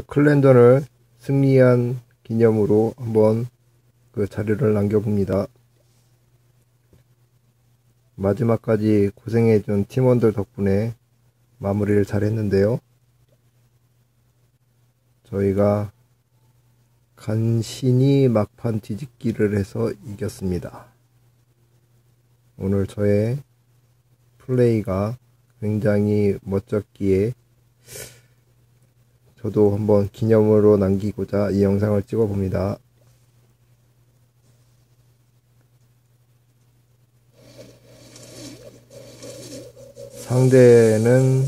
클랜던을 승리한 기념으로 한번 그 자료를 남겨봅니다. 마지막까지 고생해준 팀원들 덕분에 마무리를 잘 했는데요. 저희가 간신히 막판 뒤집기를 해서 이겼습니다. 오늘 저의 플레이가 굉장히 멋졌기에 저도 한번 기념으로 남기고자 이 영상을 찍어 봅니다. 상대는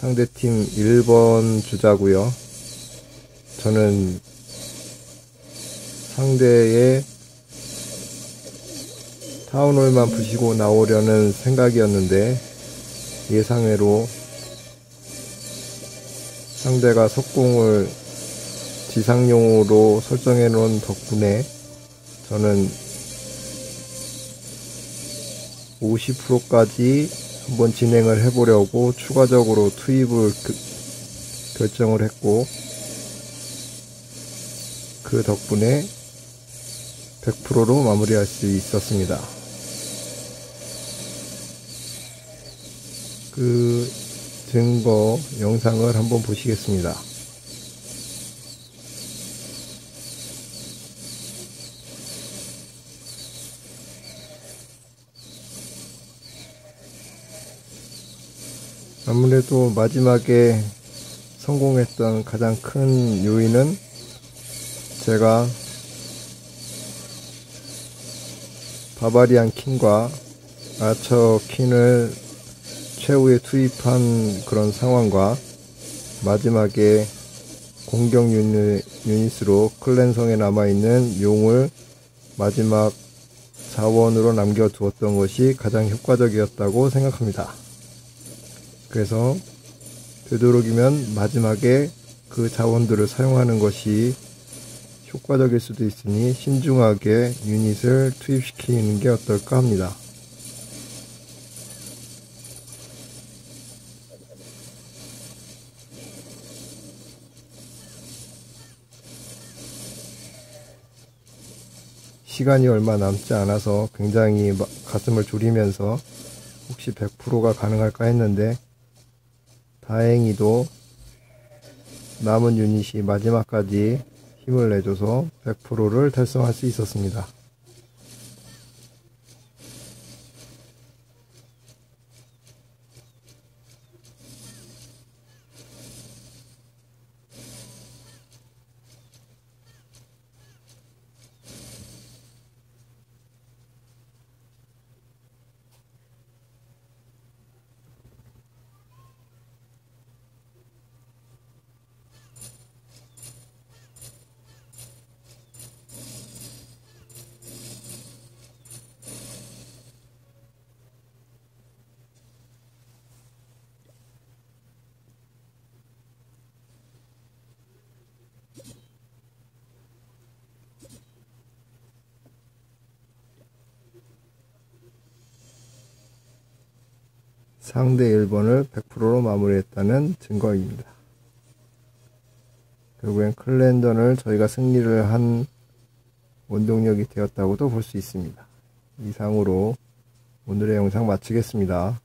상대팀 1번 주자고요. 저는 상대의 타운홀만 부시고 나오려는 생각이었는데 예상외로 상대가 석궁을 지상용으로 설정해 놓은 덕분에 저는 50%까지 한번 진행을 해보려고 추가적으로 투입을 그, 결정을 했고 그 덕분에 100%로 마무리할 수 있었습니다. 그 증거 영상을 한번 보시겠습니다. 아무래도 마지막에 성공했던 가장 큰 요인은 제가 바바리안 킹과 아처 킹을 최후에 투입한 그런 상황과 마지막에 공격 유닛 으로 클랜성에 남아있는 용을 마지막 자원으로 남겨두었던 것이 가장 효과적이었다고 생각합니다. 그래서 되도록이면 마지막에 그 자원들을 사용하는 것이 효과적일 수도 있으니 신중하게 유닛을 투입시키는 게 어떨까 합니다. 시간이 얼마 남지 않아서 굉장히 가슴을 졸이면서 혹시 100%가 가능할까 했는데 다행히도 남은 유닛이 마지막까지 힘을 내줘서 100%를 달성할 수 있었습니다. 상대 1번을 100%로 마무리했다는 증거입니다. 결국엔 클랜던을 저희가 승리를 한 원동력이 되었다고도 볼 수 있습니다. 이상으로 오늘의 영상 마치겠습니다.